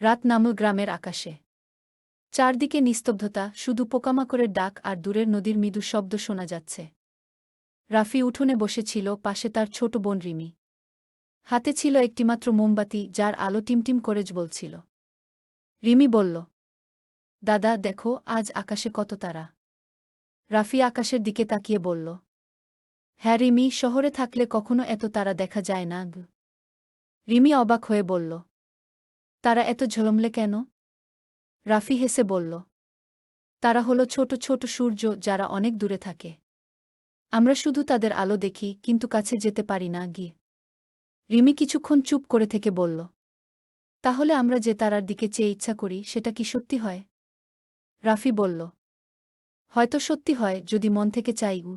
রাত নামল গ্রামের আকাশে। চারদিকে নিস্তব্ধতা, শুধু পোকামাকড়ের ডাক আর দূরের নদীর মৃদু শব্দ শোনা যাচ্ছে। রাফি উঠোনে বসেছিল, পাশে তার ছোট বোন রিমি। হাতে ছিল একটিমাত্র মোমবাতি, যার আলো টিমটিম করে বলছিল রিমি বলল, দাদা, দেখো, আজ আকাশে কত তারা। রাফি আকাশের দিকে তাকিয়ে বলল হ্যাঁ রিমি, শহরে থাকলে কখনো এত তারা দেখা যায় না রিমি অবাক হয়ে বলল তারা এত ঝলমলে কেন? রাফি হেসে বলল, তারা হলো ছোট ছোট সূর্য যারা অনেক দূরে থাকে। আমরা শুধু তাদের আলো দেখি, কিন্তু কাছে যেতে পারি না গিয়ে রিমি কিছুক্ষণ চুপ করে থেকে বলল, তাহলে আমরা যে তারার দিকে চেয়ে ইচ্ছা করি, সেটা কি সত্যি হয়? রাফি বলল, হয়তো সত্যি হয়, যদি মন থেকে চাই, উ।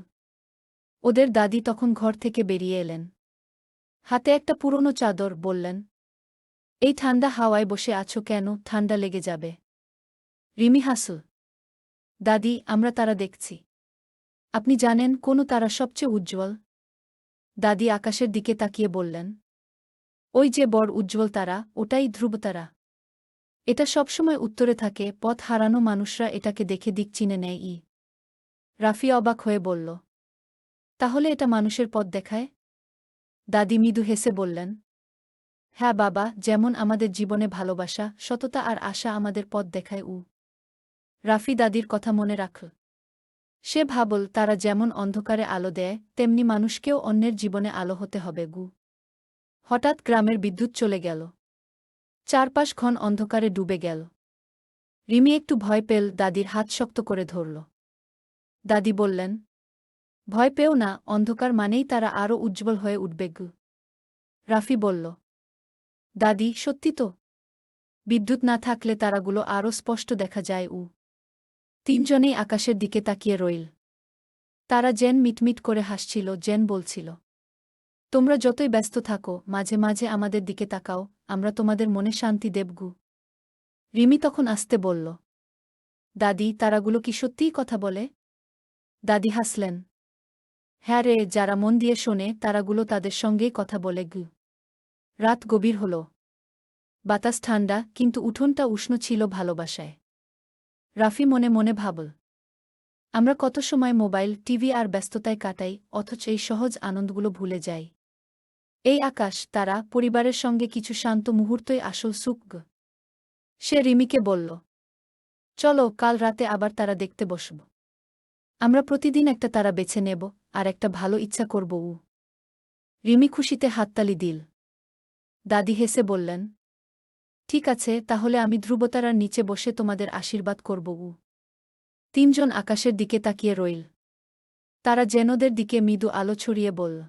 ওদের দাদি তখন ঘর থেকে বেরিয়ে এলেন। হাতে একটা পুরনো চাদর বললেন এই ঠান্ডা হাওয়ায় বসে আছো কেন? ঠান্ডা লেগে যাবে। রিমি হাসল দাদি, আমরা তারা দেখছি। আপনি জানেন কোন তারা সবচেয়ে উজ্জ্বল? দাদি আকাশের দিকে তাকিয়ে বললেন। ওই যে বড় উজ্জ্বল তারা, ওটাই ধ্রুবতারা এটা সবসময় উত্তরে থাকে, পথ হারানো মানুষরা এটাকে দেখে দিক চিনে নেয় ই। রাফি অবাক হয়ে বলল। তাহলে এটা মানুষের পথ দেখায়? দাদি মৃদু হেসে বললেন। হ্যাঁ বাবা, যেমন আমাদের জীবনে ভালোবাসা, সততা আর আশা আমাদের পথ দেখায় উ। রাফি দাদির কথা মনে রাখল সে ভাবল, তারা যেমন অন্ধকারে আলো দেয়, তেমনি মানুষকেও অন্যের জীবনে আলো হতে হবে গু। হঠাৎ গ্রামের বিদ্যুৎ চলে গেল। চারপাশ ঘন অন্ধকারে ডুবে গেল। রিমি একটু ভয় পেল, দাদির হাত শক্ত করে ধরল। দাদি বললেন, ভয় পেও না, অন্ধকার মানেই তারা আরও উজ্জ্বল হয়ে উঠবে গু। রাফি বলল দাদি, সত্যি তো? বিদ্যুৎ না থাকলে তারাগুলো আরও স্পষ্ট দেখা যায়, উ। তিনজনেই আকাশের দিকে তাকিয়ে রইল। তারা জেন মিটমিট করে হাসছিল জেন বলছিল, তোমরা যতই ব্যস্ত থাকো, মাঝে মাঝে আমাদের দিকে তাকাও, আমরা তোমাদের মনে শান্তি দেবগু রিমি তখন আসতে বলল, দাদি, তারাগুলো কি সত্যিই কথা বলে? দাদি হাসলেন হ্যাঁ রে, যারা মন দিয়ে শোনে, তারাগুলো তাদের সঙ্গেই কথা বলে, গু। রাত গভীর হল। বাতাস ঠান্ডা কিন্তু উঠোনটা উষ্ণ ছিল ভালোবাসায়। রাফি মনে মনে ভাবল, আমরা কত সময় মোবাইল, টিভি আর ব্যস্ততায় কাটাই, অথচ এই সহজ আনন্দগুলো ভুলে যাই। এই আকাশ, তারা, পরিবারের সঙ্গে কিছু শান্ত মুহূর্তই আসল সুখ সে রিমিকে বলল, চলো, কাল রাতে আবার তারা দেখতে বসব। আমরা প্রতিদিন একটা তারা বেছে নেব, আর একটা ভালো ইচ্ছা করব উ রিমি খুশিতে হাততালি দিল। দাদি হেসে বললেন, ঠিক আছে, তাহলে আমি ধ্রুবতারার নিচে বসে তোমাদের আশীর্বাদ করব তিনজন আকাশের দিকে তাকিয়ে রইল। তারা জেনদের দিকে মৃদু আলো ছড়িয়ে বলল